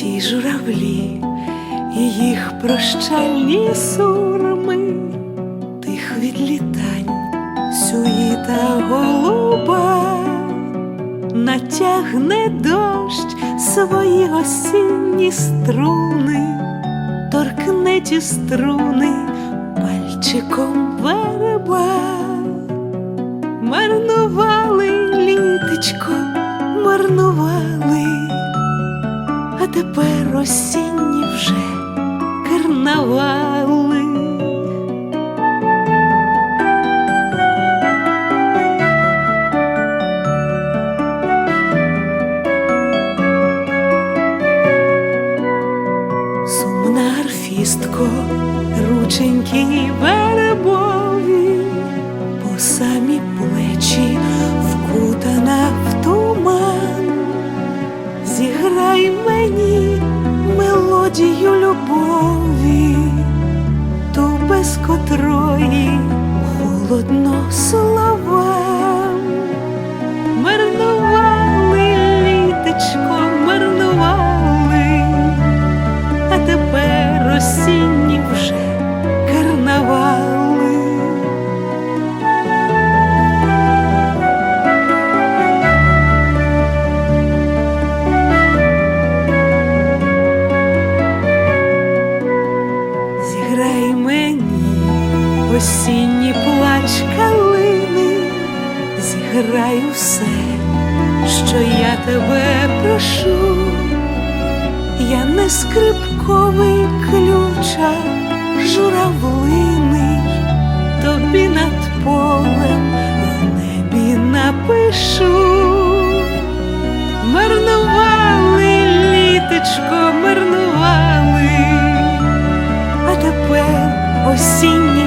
ті журавлі і їх прощальні сурми, тих відлітань, сюїта голуба, натягне дощ свої осінні струни, торкне ті струни пальчиком верба, марнували літечко, карнавали. Сумна арфістко, рученьки вербові, по самі плечі вкутана в туман, зіграй мені мелодію без котрої холодно слова Марнували літочко, марнували, а тепер осінні вже осінній плач калини, зіграй усе, що я тебе прошу, я не скрипковий ключа, журавлиний, тобі над полем в небі напишу. Марнували літечко, марнували, а тепер осінні